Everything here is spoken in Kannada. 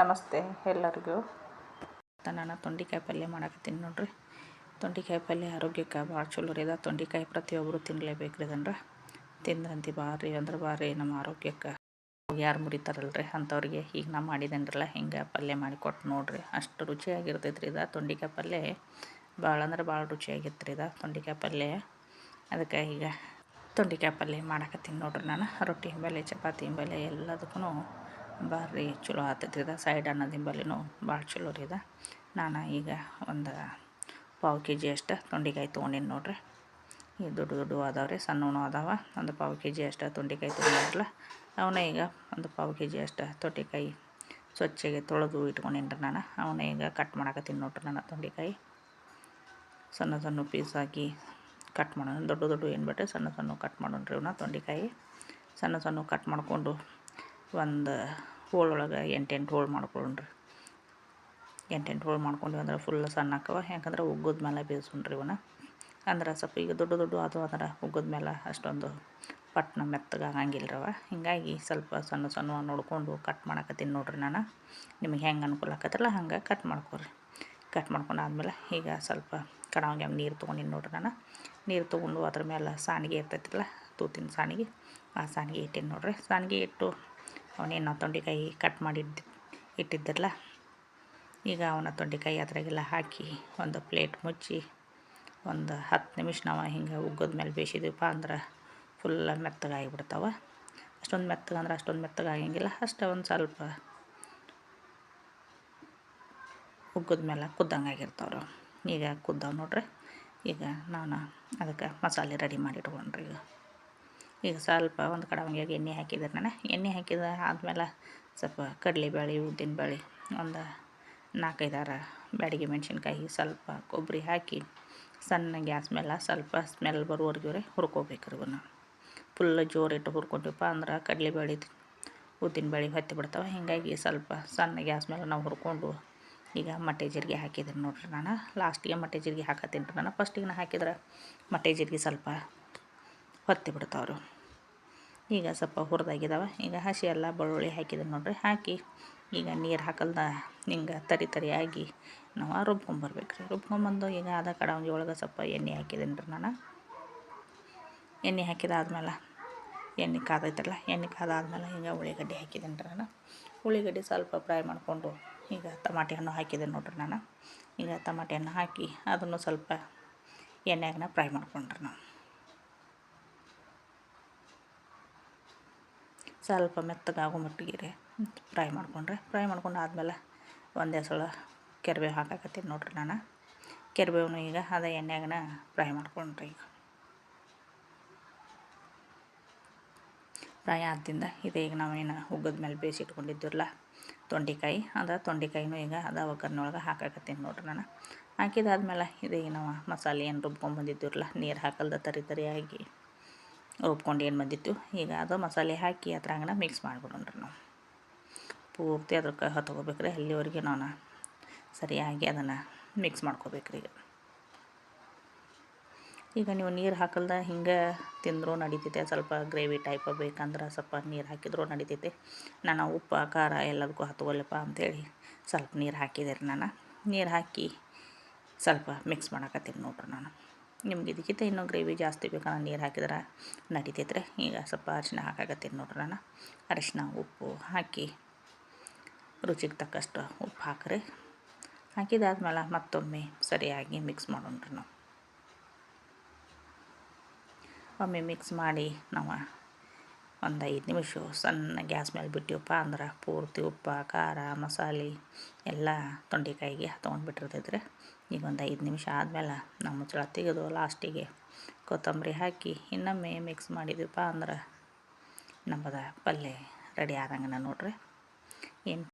ನಮಸ್ತೆ ಎಲ್ಲರಿಗೂ. ನಾನು ತೊಂಡಿಕಾಯಿ ಪಲ್ಯ ಮಾಡಕತ್ತೀನಿ ನೋಡ್ರಿ. ತೊಂಡಿಕಾಯಿ ಪಲ್ಯ ಆರೋಗ್ಯಕ್ಕೆ ಭಾಳ ಚಲೋ ರೀ ಅದ. ತೊಂಡಿಕಾಯಿ ಪ್ರತಿಯೊಬ್ಬರು ತಿನ್ನಲೇಬೇಕು ರೀ ಅದನ್ನು ತಿಂದ್ರಂತಿ ಭಾರಿ ಅಂದ್ರೆ ಭಾರಿ ನಮ್ಮ ಆರೋಗ್ಯಕ್ಕೆ ಯಾರು ಮುರಿತಾರಲ್ರಿ ಅಂಥವ್ರಿಗೆ ಈಗ ನಾ ಮಾಡಿದೇನ್ರಲ್ಲ ಹಿಂಗೆ ಪಲ್ಯ ಮಾಡಿ ಕೊಟ್ಟು ನೋಡ್ರಿ. ಅಷ್ಟು ರುಚಿಯಾಗಿರ್ತೈತೆ ರೀ ಇದು ತೊಂಡಿಕಾಯಿ ಪಲ್ಯ ಭಾಳ ಅಂದ್ರೆ ಭಾಳ ರುಚಿಯಾಗಿತ್ತು ರೀ ಇದು ತೊಂಡಿಕಾಯಿ ಪಲ್ಯ. ಅದಕ್ಕೆ ಈಗ ತೊಂಡಿಕಾಯಿ ಪಲ್ಯ ಮಾಡಕತ್ತೀನಿ ನೋಡ್ರಿ ನಾನು. ರೊಟ್ಟಿ ಹಿಂಬಲೆ ಚಪಾತಿ ಹಿಂಬಲೆ ಎಲ್ಲದಕ್ಕೂ ಭಾರಿ ಚಲೋ ಆತೈತಿ ಇದು. ಸೈಡ್ ಅನ್ನೋದಿಂಬಲಿನೂ ಭಾಳ ಚಲೋ ರೀ ಇದು. ನಾನು ಈಗ ಒಂದು ಪಾವು ಕೆ ಜಿ ಅಷ್ಟು ತೊಂಡೆಕಾಯಿ ತೊಗೊಂಡಿನಿ ನೋಡ್ರಿ. ಈ ದೊಡ್ಡ ದೊಡ್ಡ ಅದಾವೆ ರೀ ಸಣ್ಣವೂ ಅದಾವ ಒಂದು ಪಾವು ಕೆ ಜಿ ಅಷ್ಟು ತೊಂಡೆಕಾಯಿ ತೊಗೊಂಡ್ರಲ್ಲ ಅವನ್ನ ಈಗ ಒಂದು ಪಾವು ಕೆ ಜಿ ಅಷ್ಟು ತೊಟ್ಟಿಕಾಯಿ ಸ್ವಚ್ಛಗೆ ತೊಳೆದು ಇಟ್ಕೊಂಡಿನ್ರಿ ನಾನು. ಅವನ್ನ ಈಗ ಕಟ್ ಮಾಡಕತ್ತೀನಿ ನೋಡ್ರಿ ನಾನು ತೊಂಡೆಕಾಯಿ. ಸಣ್ಣ ಸಣ್ಣ ಪೀಸ್ ಹಾಕಿ ಕಟ್ ಮಾಡೋಣ. ದೊಡ್ಡ ದೊಡ್ಡ ಏನು ಬಿಟ್ಟರೆ ಸಣ್ಣ ಸಣ್ಣ ಕಟ್ ಮಾಡೋಣ್ರಿ ಇವನ್ನ ತೊಂಡೆಕಾಯಿ. ಸಣ್ಣ ಸಣ್ಣ ಕಟ್ ಮಾಡಿಕೊಂಡು ಒಂದು ಹೋಳೊಳಗೆ ಎಂಟೆಂಟು ಹೋಳು ಮಾಡ್ಕೊಳ್ಳ್ರಿ ಎಂಟೆಂಟು ಹೋಳು ಮಾಡ್ಕೊಂಡ್ವಿ ಅಂದ್ರೆ ಫುಲ್ ಸಣ್ಣ ಹಾಕವ ಯಾಕಂದ್ರೆ ಉಗ್ಗದ ಮೇಲೆ ಬೇಯಿಸ್ಕೊಂಡ್ರಿ ಇವನ್ನ ಅಂದ್ರೆ ಸ್ವಲ್ಪ ಈಗ ದೊಡ್ಡ ದೊಡ್ಡ ಅದು ಅಂದ್ರೆ ಉಗ್ಗದ ಮೇಲೆ ಅಷ್ಟೊಂದು ಪಟ್ನ ಮೆತ್ತಗೆ ಆಗಂಗಿಲ್ಲರವ ಹಿಂಗಾಗಿ ಸ್ವಲ್ಪ ಸಣ್ಣ ಸಣ್ಣ ನೋಡಿಕೊಂಡು ಕಟ್ ಮಾಡಕತ್ತೀನಿ ನೋಡ್ರಿ ನಾನು. ನಿಮಗೆ ಹೆಂಗೆ ಅನುಕೂಲ ಆಕತ್ತಲ್ಲ ಹಂಗೆ ಕಟ್ ಮಾಡ್ಕೊರಿ. ಕಟ್ ಮಾಡ್ಕೊಂಡು ಆದಮೇಲೆ ಈಗ ಸ್ವಲ್ಪ ಕಡಾವಿಗೆ ನೀರು ತೊಗೊಂಡಿನಿ ನೋಡ್ರಿ ನಾನು. ನೀರು ತೊಗೊಂಡು ಅದ್ರ ಮೇಲೆ ಸಾಣಿಗೆ ಇರ್ತೈತಿಲ್ಲ, ತೂತಿನ ಸಾಣಿಗೆ ಆ ಸಾಣಿಗೆ ಇಟ್ಟೀನಿ ನೋಡ್ರಿ. ಸಾಣಿಗೆ ಇಟ್ಟು ಅವನೇನು ತೊಂಡೆಕಾಯಿ ಕಟ್ ಮಾಡಿ ಇಟ್ಟಿದ್ದಿರಲ್ಲ ಈಗ ಅವನ ತೊಂಡೆಕಾಯಿ ಅದ್ರಾಗೆಲ್ಲ ಹಾಕಿ ಒಂದು ಪ್ಲೇಟ್ ಮುಚ್ಚಿ, ಒಂದು ಹತ್ತು ನಿಮಿಷ ನಾವು ಹಿಂಗೆ ಉಗ್ಗದ ಮೇಲೆ ಬೇಯಿಸಿದ್ವಿಪ್ಪ ಅಂದ್ರೆ ಫುಲ್ಲ ಮೆತ್ತಗಾಗಿಬಿಡ್ತಾವೆ. ಅಷ್ಟೊಂದು ಮೆತ್ತಗೆ ಅಂದ್ರೆ ಅಷ್ಟೊಂದು ಮೆತ್ತಗೆ ಆಗಂಗಿಲ್ಲ ಅಷ್ಟೇ ಒಂದು ಸ್ವಲ್ಪ ಉಗ್ಗದ ಮೇಲೆ ಕುದ್ದಂಗೆ ಆಗಿರ್ತಾವ್ರಿ ಈಗ ಕುದ್ದಾವ ನೋಡ್ರಿ, ಈಗ ನಾನು ಅದಕ್ಕೆ ಮಸಾಲೆ ರೆಡಿ ಮಾಡಿ ಇಟ್ಕೊಂಡ್ರಿ ಈಗ. ಈಗ ಸ್ವಲ್ಪ ಒಂದು ಕಡವಂಗಿಯಾಗಿ ಎಣ್ಣೆ ಹಾಕಿದ್ರೆ ನಾನು. ಎಣ್ಣೆ ಹಾಕಿದ ಆದಮೇಲೆ ಸ್ವಲ್ಪ ಕಡಲೆಬೇಳೆ ಉದ್ದಿನಬೇಳೆ ಒಂದು ನಾಲ್ಕೈದಾರ ಬ್ಯಾಡಿಗೆ ಮೆಣಸಿನ್ಕಾಯಿ, ಸ್ವಲ್ಪ ಕೊಬ್ಬರಿ ಹಾಕಿ ಸಣ್ಣ ಗ್ಯಾಸ್ ಮೇಲೆ ಸ್ವಲ್ಪ ಸ್ಮೆಲ್ ಬರುವವರೆಗೆ ಹುರ್ಕೋಬೇಕು ರೀ ಇವನ್ನ ಫುಲ್ ಜೋರಿಟ್ಟು ಹುರ್ಕೊಂಡಿವಪ್ಪ ಅಂದ್ರೆ ಕಡಲೆಬೇಳೆ ಉದ್ದಿನಬೇಳೆ ಹೊತ್ತಿ ಬಿಡ್ತಾವೆ. ಹೀಗಾಗಿ ಸ್ವಲ್ಪ ಸಣ್ಣ ಗ್ಯಾಸ್ ಮೇಲೆ ನಾವು ಹುರ್ಕೊಂಡು ಈಗ ಮಟ್ಟೆ ಜೀರಿಗೆ ಹಾಕಿದ್ದೀನಿ ನೋಡ್ರಿ ನಾನು. ಲಾಸ್ಟಿಗೆ ಮಟ್ಟೆ ಜೀರಿಗೆ ಹಾಕತ್ತೀನಿ ರೀ ನಾನು. ಫಸ್ಟಿಗೆ ನಾನು ಹಾಕಿದ್ರೆ ಮಟ್ಟೆ ಜೀರಿಗೆ ಸ್ವಲ್ಪ ಹೊತ್ತಿ ಬಿಡ್ತಾವ್ರು. ಈಗ ಸ್ವಲ್ಪ ಹುರಿದಾಗಿದ್ದಾವೆ ಈಗ ಹಸಿ ಎಲ್ಲ ಬೆಳ್ಳುಳ್ಳಿ ಹಾಕಿದ್ದೀನಿ ನೋಡಿರಿ. ಹಾಕಿ ಈಗ ನೀರು ಹಾಕಲ್ದ ಹಿಂಗೆ ತರಿ ತರಿಯಾಗಿ ನಾವು ರುಬ್ಕೊಂಬರ್ಬೇಕು ರೀ ರುಬ್ಕೊಂಬಂದು ಈಗ ಅದ ಕಡಾವಂಗಿ ಒಳಗೆ ಸ್ವಲ್ಪ ಎಣ್ಣೆ ಹಾಕಿದ್ದೀನಿ ರೀ ನಾನು. ಎಣ್ಣೆ ಹಾಕಿದಾದ್ಮೇಲೆ ಎಣ್ಣೆ ಕಾದೈತಲ್ಲ, ಎಣ್ಣೆ ಕಾದಾದ್ಮೇಲೆ ಈಗ ಉಳ್ಳಿಗಡ್ಡೆ ಹಾಕಿದ್ದೀನಿ ರೀ ನಾನು. ಉಳ್ಳಿಗಡ್ಡೆ ಸ್ವಲ್ಪ ಫ್ರೈ ಮಾಡಿಕೊಂಡು ಈಗ ಟಮಾಟೆ ಹಣ್ಣು ಹಾಕಿದೆ ನೋಡ್ರಿ ನಾನು. ಈಗ ಟಮಾಟೆ ಹಣ್ಣು ಹಾಕಿ ಅದನ್ನು ಸ್ವಲ್ಪ ಎಣ್ಣೆಗನ್ನ ಫ್ರೈ ಮಾಡ್ಕೊಂಡ್ರಿ ನಾವು ಸ್ವಲ್ಪ ಮೆತ್ತಗಾಗೋ ಮಟ್ಟಿಗೆ ರೀ ಫ್ರೈ ಮಾಡ್ಕೊಂಡ್ರೆ. ಫ್ರೈ ಮಾಡ್ಕೊಂಡು ಆದಮೇಲೆ ಒಂದೇ ಸಲ ಕೆರ್ಬೇವು ಹಾಕಾಕತ್ತೀನಿ ನೋಡ್ರಿ ನಾನು. ಕೆರ್ಬೇವನು ಈಗ ಅದ ಎಣ್ಣೆಗನ ಫ್ರೈ ಮಾಡ್ಕೊಂಡ್ರಿ ಈಗ. ಫ್ರೈ ಆದಿಂದ ಇದು ಈಗ ನಾವೇನು ಹುಗ್ಗದ ಮೇಲೆ ಬೇಯಿಸಿಟ್ಕೊಂಡಿದ್ದಿರಲ್ಲ ತೊಂಡೆಕಾಯಿ, ಅದ ತೊಂಡೆಕಾಯಿನೂ ಈಗ ಅದ ಒಗ್ಗರಣೆಯೊಳಗೆ ಹಾಕಾಕತ್ತೀನಿ ನೋಡ್ರಿ ನಾನು. ಹಾಕಿದಾದ್ಮೇಲೆ ಇದು ಈಗ ನಾವು ಮಸಾಲೆ ಏನು ರುಬ್ಕೊಂಡ್ಬಂದಿದ್ದಿರಲ್ಲ ನೀರು ಹಾಕಲ್ದ ತರಿ ತರಿಯಾಗಿ ರುಬ್ಕೊಂಡು ಏನು ಬಂದಿತ್ತು? ಈಗ ಅದು ಮಸಾಲೆ ಹಾಕಿ ಅದ್ರಾಗನ ಮಿಕ್ಸ್ ಮಾಡಿಬಿಡೋಣ್ರಿ ನಾವು. ಪೂರ್ತಿ ಅದಕ್ಕೆ ಹೊತ್ಕೋಬೇಕ್ರಿ, ಅಲ್ಲಿವರೆಗೆ ನಾನು ಸರಿಯಾಗಿ ಅದನ್ನು ಮಿಕ್ಸ್ ಮಾಡ್ಕೋಬೇಕ್ರಿ ಈಗ. ಈಗ ನೀವು ನೀರು ಹಾಕಲ್ದ ಹಿಂಗೆ ತಿಂದರೂ ನಡಿತೈತೆ, ಸ್ವಲ್ಪ ಗ್ರೇವಿ ಟೈಪ್ ಬೇಕಂದ್ರೆ ಸ್ವಲ್ಪ ನೀರು ಹಾಕಿದ್ರೂ ನಡಿತೈತೆ. ನಾನು ಉಪ್ಪು, ಖಾರ ಎಲ್ಲದಕ್ಕೂ ಹತ್ಕೊಲ್ಲಪ್ಪ ಅಂಥೇಳಿ ಸ್ವಲ್ಪ ನೀರು ಹಾಕಿದೆ ರೀ ನಾನು. ನೀರು ಹಾಕಿ ಸ್ವಲ್ಪ ಮಿಕ್ಸ್ ಮಾಡಕತ್ತೀನಿ ನೋಡ್ರಿ ನಾನು. ನಿಮ್ಗೆ ಇದಕ್ಕಿಂತ ಇನ್ನೂ ಗ್ರೇವಿ ಜಾಸ್ತಿ ಬೇಕಂದ್ರೆ ನೀರು ಹಾಕಿದ್ರೆ ನಡಿತೈತ್ರಿ. ಈಗ ಸ್ವಲ್ಪ ಅರಿಶಿನ ಹಾಕಾಕತ್ತೀನಿ ನೋಡ್ರಿ ನಾನು. ಅರಿಶಿನ ಉಪ್ಪು ಹಾಕಿ ರುಚಿಗೆ ತಕ್ಕಷ್ಟು ಉಪ್ಪು ಹಾಕ್ರಿ. ಹಾಕಿದಾದ್ಮೇಲೆ ಮತ್ತೊಮ್ಮೆ ಸರಿಯಾಗಿ ಮಿಕ್ಸ್ ಮಾಡೋಣ್ರಿ ನಾವು. ಒಮ್ಮೆ ಮಿಕ್ಸ್ ಮಾಡಿ ನಾವು ಒಂದು ಐದು ನಿಮಿಷ ಸಣ್ಣ ಗ್ಯಾಸ್ ಮೇಲೆ ಬಿಟ್ಟಿವಪ್ಪ ಅಂದ್ರೆ ಪೂರ್ತಿ ಉಪ್ಪು, ಖಾರ, ಮಸಾಲೆ ಎಲ್ಲ ತೊಂಡೆಕಾಯಿಗೆ ತೊಗೊಂಡ್ಬಿಟ್ಟಿರ್ತೈತ್ರಿ. ಈಗ ಒಂದು ಐದು ನಿಮಿಷ ಆದಮೇಲೆ ನಾವು ಮುಚ್ಚಳ ತೆಗೆದು ಲಾಸ್ಟಿಗೆ ಕೊತ್ತಂಬರಿ ಹಾಕಿ ಇನ್ನೊಮ್ಮೆ ಮಿಕ್ಸ್ ಮಾಡಿದ್ವಿಪ್ಪ ಅಂದ್ರೆ ನಮ್ಮದು ಪಲ್ಯ ರೆಡಿ ಆದಂಗೆ ನೋಡ್ರಿ. ಏನು